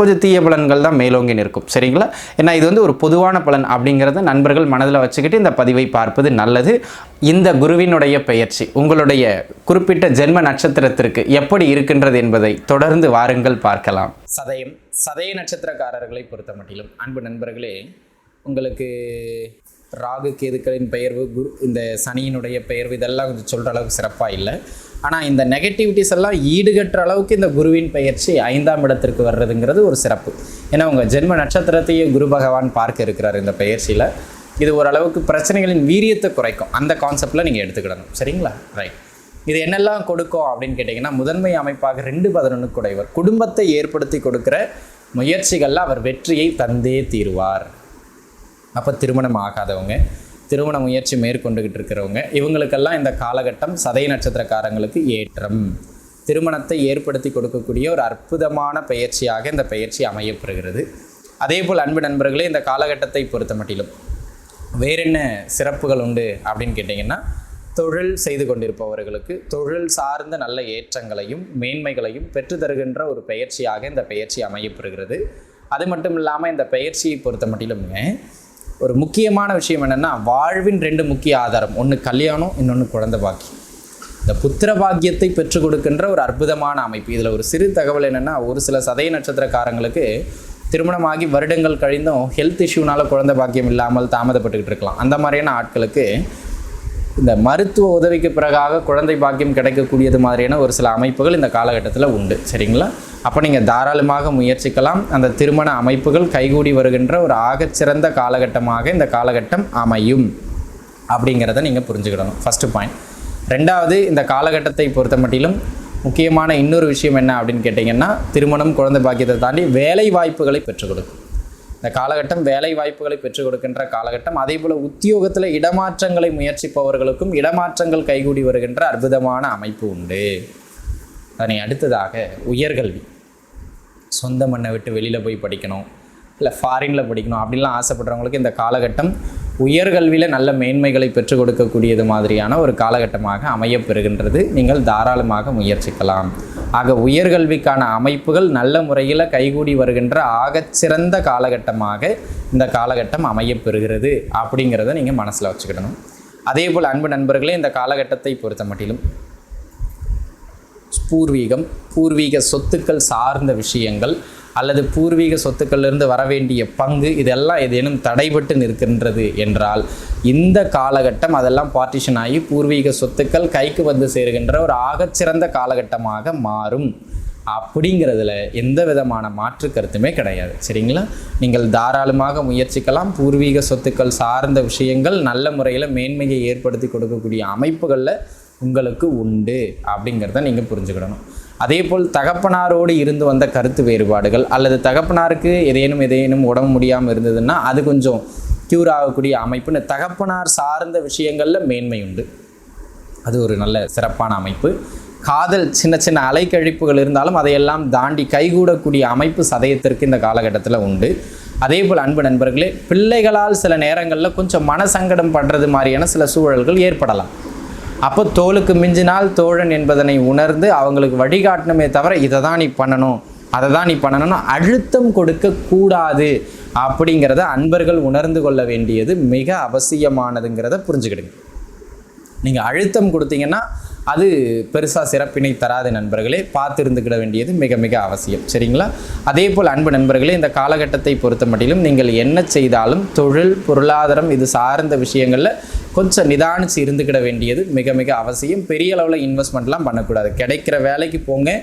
கொஞ்சம் தீய பலன்கள் தான் மேலோங்கி நிற்கும். சரிங்களா? ஏன்னா இது வந்து ஒரு பொதுவான பலன் அப்படிங்கிறத நண்பர்கள் மனதில் வச்சுக்கிட்டு இந்த பதிவை பார்ப்பது நல்லது. இந்த குருவினுடைய பெயர்ச்சி உங்களுடைய குறிப்பிட்ட ஜென்ம நட்சத்திரத்திற்கு எப்படி இருக்கின்றது என்பதை தொடர்ந்து வாருங்கள் பார்க்கலாம். சதயம் சதய நட்சத்திரக்காரர்களை பொறுத்த மட்டிலும் அன்பு நண்பர்களே உங்களுக்கு ராகு கேதுக்களின் பெயர்வு குரு இந்த சனியினுடைய பெயர்வு இதெல்லாம் கொஞ்சம் சொல்கிற அளவுக்கு சிறப்பாக இல்லை. ஆனால் இந்த நெகட்டிவிட்டிஸ் எல்லாம் ஈடுகட்டுற அளவுக்கு இந்த குருவின் பயிற்சி ஐந்தாம் இடத்திற்கு வர்றதுங்கிறது ஒரு சிறப்பு. ஏன்னா உங்கள் ஜென்ம நட்சத்திரத்தையே குரு பகவான் பார்க்க இருக்கிறார் இந்த பயிற்சியில் இது ஓரளவுக்கு பிரச்சனைகளின் வீரியத்தை குறைக்கும். அந்த கான்செப்டில் நீங்கள் எடுத்துக்கிடணும். சரிங்களா? ரைட் இது என்னெல்லாம் கொடுக்கும் அப்படின்னு கேட்டிங்கன்னா முதன்மை அமைப்பாக ரெண்டு பதினொன்று குடைவர் குடும்பத்தை ஏற்படுத்தி கொடுக்குற முயற்சிகளில் அவர் வெற்றியை தந்தே தீருவார். அப்போ திருமணம் ஆகாதவங்க திருமண முயற்சி மேற்கொண்டுகிட்டு இருக்கிறவங்க இவங்களுக்கெல்லாம் இந்த காலகட்டம் சதய நட்சத்திரக்காரங்களுக்கு ஏற்றம். திருமணத்தை ஏற்படுத்தி கொடுக்கக்கூடிய ஒரு அற்புதமான பயிற்சியாக இந்த பயிற்சி அமையப்பெறுகிறது. அதே போல் அன்பு நண்பர்களே இந்த காலகட்டத்தை பொறுத்த மட்டிலும் வேறென்ன சிறப்புகள் உண்டு அப்படின்னு கேட்டிங்கன்னா தொழில் செய்து கொண்டிருப்பவர்களுக்கு தொழில் சார்ந்த நல்ல ஏற்றங்களையும் மேன்மைகளையும் பெற்று தருகின்ற ஒரு பயிற்சியாக இந்த பயிற்சி அமையப்பெறுகிறது. அது மட்டும் இல்லாமல் இந்த பயிற்சியை பொறுத்த மட்டிலுமே ஒரு முக்கியமான விஷயம் என்னென்னா வாழ்வின் ரெண்டு முக்கிய ஆதாரம். ஒன்று கல்யாணம் இன்னொன்று குழந்தை பாக்கியம். இந்த புத்திர பாக்கியத்தை பெற்றுக் கொடுக்கின்ற ஒரு அற்புதமான அமைப்பு. இதில் ஒரு சிறு தகவல் என்னென்னா ஒரு சில சதய நட்சத்திரக்காரங்களுக்கு திருமணமாகி வருடங்கள் கழிந்தும் ஹெல்த் இஷ்யூனால குழந்தை பாக்கியம் இல்லாமல் தாமதப்பட்டுக்கிட்டு இருக்கலாம். அந்த மாதிரியான ஆட்களுக்கு இந்த மருத்துவ உதவிக்கு பிறகாக குழந்தை பாக்கியம் கிடைக்கக்கூடியது மாதிரியான ஒரு சில அமைப்புகள் இந்த காலகட்டத்தில் உண்டு. சரிங்களா? அப்போ நீங்கள் தாராளமாக முயற்சிக்கலாம். அந்த திருமண அமைப்புகள் கைகூடி வருகின்ற ஒரு ஆகச்சிறந்த காலகட்டமாக இந்த காலகட்டம் அமையும். அப்படிங்கிறத நீங்கள் புரிஞ்சுக்கிடணும். ஃபஸ்ட்டு பாயிண்ட் ரெண்டாவது இந்த காலகட்டத்தை பொறுத்த மட்டிலும் முக்கியமான இன்னொரு விஷயம் என்ன அப்படின்னு கேட்டிங்கன்னா திருமணம் குழந்தை பாக்கியத்தை தாண்டி வேலை வாய்ப்புகளை பெற்றுக் கொடுக்கும். இந்த காலகட்டம் வேலை வாய்ப்புகளை பெற்றுக் கொடுக்கின்ற காலகட்டம். அதே போல் உத்தியோகத்தில் இடமாற்றங்களை முயற்சிப்பவர்களுக்கும் இடமாற்றங்கள் கைகூடி வருகின்ற அற்புதமான அமைப்பு உண்டு. அதனை அடுத்ததாக உயர்கல்வி. சொந்த மண்ணை விட்டு வெளியில் போய் படிக்கணும் இல்லை ஃபாரினில் படிக்கணும் அப்படின்லாம் ஆசைப்படுறவங்களுக்கு இந்த காலகட்டம் உயர்கல்வியில் நல்ல மேன்மைகளை பெற்றுக் கொடுக்கக்கூடியது மாதிரியான ஒரு காலகட்டமாக அமையப்பெறுகின்றது நீங்கள் தாராளமாக முயற்சிக்கலாம். ஆக உயர்கல்விக்கான அமைப்புகள் நல்ல முறையில் கைகூடி வருகின்ற ஆகச்சிறந்த காலகட்டமாக இந்த காலகட்டம் அமையப்பெறுகிறது அப்படிங்கிறத நீங்கள் மனசில் வச்சுக்கிடணும். அதே போல் அன்பு நண்பர்களே இந்த காலகட்டத்தை பொறுத்த மட்டிலும் பூர்வீகம் பூர்வீக சொத்துக்கள் சார்ந்த விஷயங்கள் அல்லது பூர்வீக சொத்துக்களிலிருந்து வர வேண்டிய பங்கு இதெல்லாம் ஏதேனும் தடைபட்டு நிற்கின்றது என்றால் இந்த காலகட்டம் அதெல்லாம் பார்ட்டிஷன் ஆகி பூர்வீக சொத்துக்கள் கைக்கு வந்து சேருகின்ற ஒரு ஆகச்சிறந்த காலகட்டமாக மாறும். அப்படிங்கிறதுல எந்த விதமான மாற்று கருத்துமே கிடையாது. சரிங்களா? நீங்கள் தாராளமாக முயற்சிக்கலாம். பூர்வீக சொத்துக்கள் சார்ந்த விஷயங்கள் நல்ல முறையில் மேன்மையை ஏற்படுத்தி கொடுக்கக்கூடிய அமைப்புகளில் உங்களுக்கு உண்டு அப்படிங்கிறத நீங்கள் புரிஞ்சுக்கிடணும். அதே போல் தகப்பனாரோடு இருந்து வந்த கருத்து வேறுபாடுகள் அல்லது தகப்பனாருக்கு எதேனும் எதேனும் உடம்பு முடியாமல் இருந்ததுன்னா அது கொஞ்சம் க்யூர் ஆகக்கூடிய அமைப்புன்னு தகப்பனார் சார்ந்த விஷயங்களில் மேன்மை உண்டு. அது ஒரு நல்ல சிறப்பான அமைப்பு. காதல் சின்ன சின்ன அலைக்கழிப்புகள் இருந்தாலும் அதையெல்லாம் தாண்டி கைகூடக்கூடிய அமைப்பு சதயத்திற்கு இந்த காலகட்டத்தில் உண்டு. அதே போல் அன்பு நண்பர்களே பிள்ளைகளால் சில நேரங்களில் கொஞ்சம் மனசங்கடம் பண்ணுறது மாதிரியான சில சூழல்கள் ஏற்படலாம். அப்போ தோலுக்கு மிஞ்சினால் தோழன் என்பதனை உணர்ந்து அவங்களுக்கு வழிகாட்டணுமே தவிர இதை தான் நீ பண்ணணும் அதை தான் நீ பண்ணணும்னு அழுத்தம் கொடுக்க கூடாது அப்படிங்கிறத அன்பர்கள் உணர்ந்து கொள்ள வேண்டியது மிக அவசியமானதுங்கிறத புரிஞ்சுக்கிடுங்க. நீங்கள் அழுத்தம் கொடுத்தீங்கன்னா அது பெருசாக சிறப்பினை தராது நண்பர்களே பார்த்து இருந்துக்கிட வேண்டியது மிக மிக அவசியம். சரிங்களா? அதே போல் அன்பு நண்பர்களே இந்த காலகட்டத்தை பொறுத்த மட்டிலும் நீங்கள் என்ன செய்தாலும் தொழில் பொருளாதாரம் இது சார்ந்த விஷயங்களில் கொஞ்சம் நிதானிச்சு இருந்துக்கிட வேண்டியது மிக மிக அவசியம். பெரிய அளவில் இன்வெஸ்ட்மெண்ட்லாம் பண்ணக்கூடாது. கிடைக்கிற வேலைக்கு போங்க.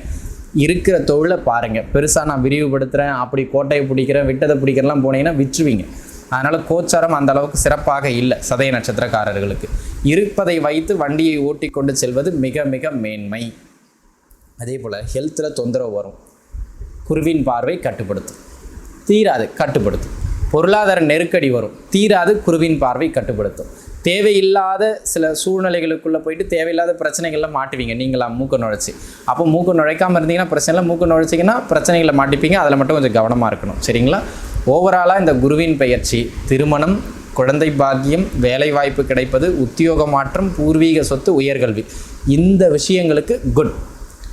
இருக்கிற தொழிலை பாருங்கள் பெருசாக நான் விரிவுபடுத்துகிறேன் அப்படி கோட்டையை பிடிக்கிறேன் விட்டதை பிடிக்கிறலாம் போனீங்கன்னா விற்றுவீங்க. அதனால் கோச்சாரம் அந்த அளவுக்கு சிறப்பாக இல்லை சதய நட்சத்திரக்காரர்களுக்கு. இருப்பதை வைத்து வண்டியை ஓட்டி கொண்டு செல்வது மிக மிக மேன்மை. அதே போல் ஹெல்த்தில் தொந்தரவு வரும். குருவின் பார்வை கட்டுப்படுத்தும். தீராது கட்டுப்படுத்தும். பொருளாதார நெருக்கடி வரும். தீராது குருவின் பார்வை கட்டுப்படுத்தும். தேவையில்லாத சில சூழ்நிலைகளுக்குள்ளே போயிட்டு தேவையில்லாத பிரச்சனைகளில் மாட்டுவீங்க. நீங்களா மூக்க நுழைச்சி. அப்போ மூக்க நுழைக்காமல் இருந்தீங்கன்னா பிரச்சனை மூக்க நுழைச்சிங்கன்னா பிரச்சனைகளை மாட்டிப்பீங்க. அதில் மட்டும் கொஞ்சம் கவனமாக இருக்கணும். சரிங்களா? ஓவராலாக இந்த குருவின் பயிற்சி திருமணம் குழந்தை பாக்கியம் வேலை வாய்ப்பு கிடைப்பது உத்தியோக மாற்றம் பூர்வீக சொத்து உயர்கல்வி. இந்த விஷயங்களுக்கு குட்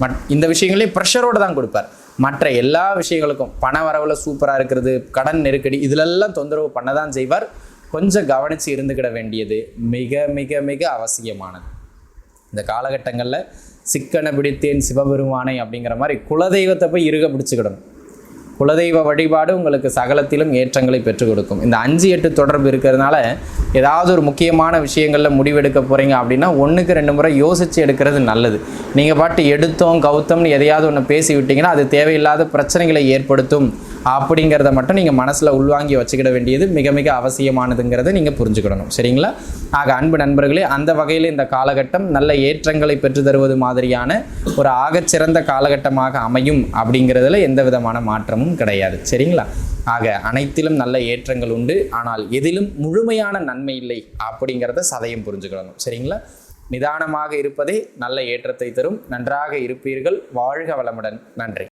மட் இந்த விஷயங்களே ப்ரெஷரோடு தான் கொடுப்பார். மற்ற எல்லா விஷயங்களுக்கும் பண வரவில் சூப்பராக இருக்கிறது கடன் நெருக்கடி இதிலெல்லாம் தொந்தரவு பண்ண தான் செய்வார். கொஞ்சம் கவனித்து இருந்துக்கிட வேண்டியது மிக மிக மிக அவசியமானது. இந்த காலகட்டங்களில் சிக்கனை பிடித்தேன் சிவபெருமானை அப்படிங்கிற மாதிரி குலதெய்வத்தை போய் இருக பிடிச்சிக்கிடணும். குலதெய்வ வழிபாடு உங்களுக்கு சகலத்திலும் ஏற்றங்களை பெற்றுக் கொடுக்கும். இந்த அஞ்சு எட்டு தொடர்பு இருக்கிறதுனால ஏதாவது ஒரு முக்கியமான விஷயங்களில் முடிவெடுக்க போகிறீங்க அப்படின்னா ஒன்றுக்கு ரெண்டு முறை யோசித்து எடுக்கிறது நல்லது. நீங்கள் பாட்டு எடுத்தோம் கவுத்தம்னு எதையாவது ஒன்று பேசி விட்டிங்கன்னா அது தேவையில்லாத பிரச்சனைகளை ஏற்படுத்தும். அப்படிங்கிறத மட்டும் நீங்கள் மனசில் உள்வாங்கி வச்சுக்கிட வேண்டியது மிக மிக அவசியமானதுங்கிறத நீங்கள் புரிஞ்சுக்கிடணும். சரிங்களா? ஆக அன்பு நண்பர்களே அந்த வகையில் இந்த காலகட்டம் நல்ல ஏற்றங்களை பெற்று தருவது மாதிரியான ஒரு ஆகச்சிறந்த காலகட்டமாக அமையும் அப்படிங்கிறதுல எந்த விதமான மாற்றமும் கிடையாது. சரிங்களா? ஆக அனைத்திலும் நல்ல ஏற்றங்கள் உண்டு. ஆனால் எதிலும் முழுமையான நன்மை இல்லை அப்படிங்கிறத சதையும் புரிஞ்சுக்கிடணும். சரிங்களா? நிதானமாக இருப்பதே நல்ல ஏற்றத்தை தரும். நன்றாக இருப்பீர்கள். வாழ்க வளமுடன். நன்றி.